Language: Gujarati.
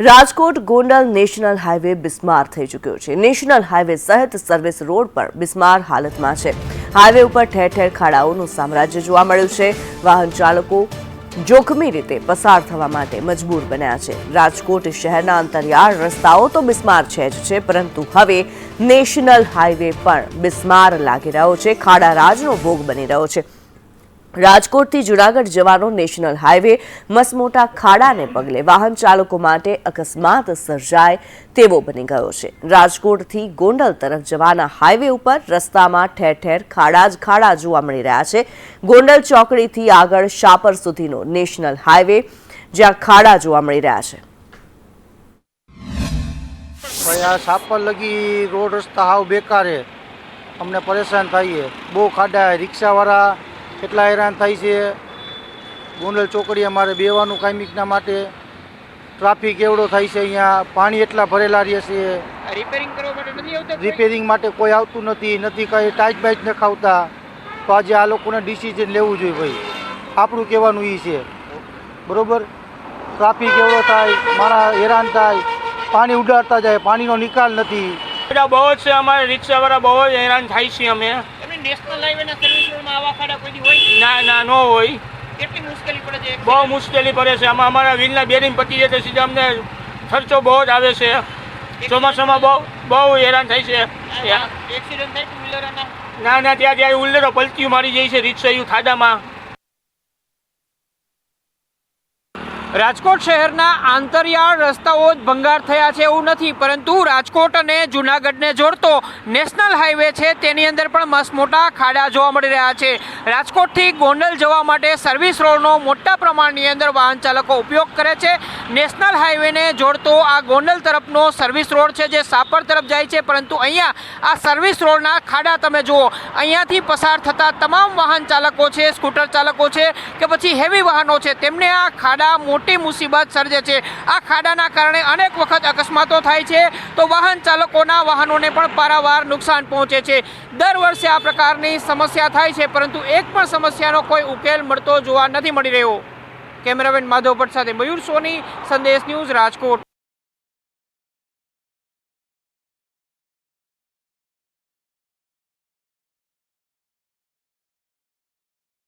રાજકોટ ગોંડલ નેશનલ હાઈવે બિસ્માર થઈ ચૂક્યો છે. નેશનલ હાઈવે સહિત સર્વિસ રોડ પર બિસ્માર હાલતમાં છે. હાઈવે ઉપર ઠેર ઠેર ખાડાઓનું સામ્રાજ્ય જોવા મળ્યું છે. વાહન ચાલકો જોખમી રીતે પસાર થવા માટે મજબૂર બન્યા છે. રાજકોટ શહેરના અંતરિયાળ રસ્તાઓ તો બિસ્માર છે જ છે, પરંતુ હવે નેશનલ હાઈવે પણ બિસ્માર લાગી રહ્યો છે. ખાડા રાજનો ભોગ બની રહ્યો છે. રાજકોટથી જુનાગઢ જવાનો નેશનલ હાઈવે મસમોટા ખાડાને પગલે વાહન ચાલકો માટે અકસ્માત સર્જાય તેવો બની ગયો છે. રાજકોટથી ગોંડલ તરફ જવાના હાઈવે ઉપર રસ્તામાં ઠેર ઠેર ખાડા જ ખાડા જોવા મળી રહ્યા છે. ગોંડલ ચોકડીથી આગળ શાપર સુધીનો નેશનલ હાઈવે જ્યાં ખાડા જોવા મળી રહ્યા છે. રોડ રસ્તા હાવ બેકાર અમને પરેશાન થઈએ. બહુ ખાડા, રિક્ષાવાળા કેટલા હેરાન થાય છે. ગોંડલ ચોકડી અમારે બેવાનું કાયમિકના માટે ટ્રાફિક એવડો થાય છે અહીંયા. પાણી એટલા ભરેલા રહે છે. રિપેરિંગ કરવા માટે નથી આવતા કોઈ? રિપેરિંગ માટે કોઈ આવતું નથી. નથી કાંઈ ટાઈટ બાઈટ ન ખાવતા. તો આજે આ લોકોને ડિસિઝન લેવું જોઈએ ભાઈ. આપણું કહેવાનું એ છે. બરોબર? ટ્રાફિક એવડો થાય મારા હેરાન થાય. પાણી ઉડાડતા જાય. પાણીનો નિકાલ નથી. બધા બહુ જ છે અમારે રિક્ષાવાળા બહુ જ હેરાન થાય છે અમે. એમને નેશનલ હાઈવે સર્વિસ રોડમાં આવા ખાડા કોઈ હોય? ના ના ન હોય. કેટલી મુશ્કેલી પડે છે? બહુ મુશ્કેલી પડે છે. આમાં અમારા વ્હીલના બેરિંગ પતી જાય તો સીધા અમને ખર્ચો બહુ જ આવે છે. ચોમાસામાં બહુ બહુ હેરાન થાય છે. એક્સિડન્ટ થાય ટુ વ્હીલરના ના? ના ત્યાં ત્યાં ઉલ્લેરો પલટીઓ મારી જાય છે રિક્ષાયું ખાડામાં રાજકોટ શહેરના આંતરિયાળ રસ્તાઓ જ ભંગાર થયા છે એવું નથી, પરંતુ રાજકોટ અને જુનાગઢને જોડતો નેશનલ હાઈવે છે તેની અંદર પણ મસ્ત મોટા ખાડા જોવા મળી રહ્યા છે. રાજકોટથી ગોંડલ જવા માટે સર્વિસ રોડનો મોટા પ્રમાણની અંદર વાહન ચાલકો ઉપયોગ કરે છે. નેશનલ હાઈવેને જોડતો આ ગોંડલ તરફનો સર્વિસ રોડ છે જે સાપર તરફ જાય છે, પરંતુ અહીંયા આ સર્વિસ રોડના ખાડા તમે જુઓ, અહીંયાથી પસાર થતા તમામ વાહન ચાલકો છે, સ્કૂટર ચાલકો છે કે પછી હેવી વાહનો છે, તેમને આ ખાડા મોટી મુસીબત સર્જે છે. આ ખાડાના કારણે અનેક વખત અકસ્માતો થાય છે. તો વાહન ચાલકોના વાહનોને પણ પારાવાર નુકસાન પહોંચે છે. દર વર્ષે આ પ્રકારની સમસ્યા થાય છે, પરંતુ એક પણ સમસ્યાનો કોઈ ઉકેલ મળતો જોવા નથી મળી રહ્યો. કેમેરામેન માધવ ભટ્ટ સાથે મયુર સોની, સંદેશ ન્યૂઝ રાજકોટ.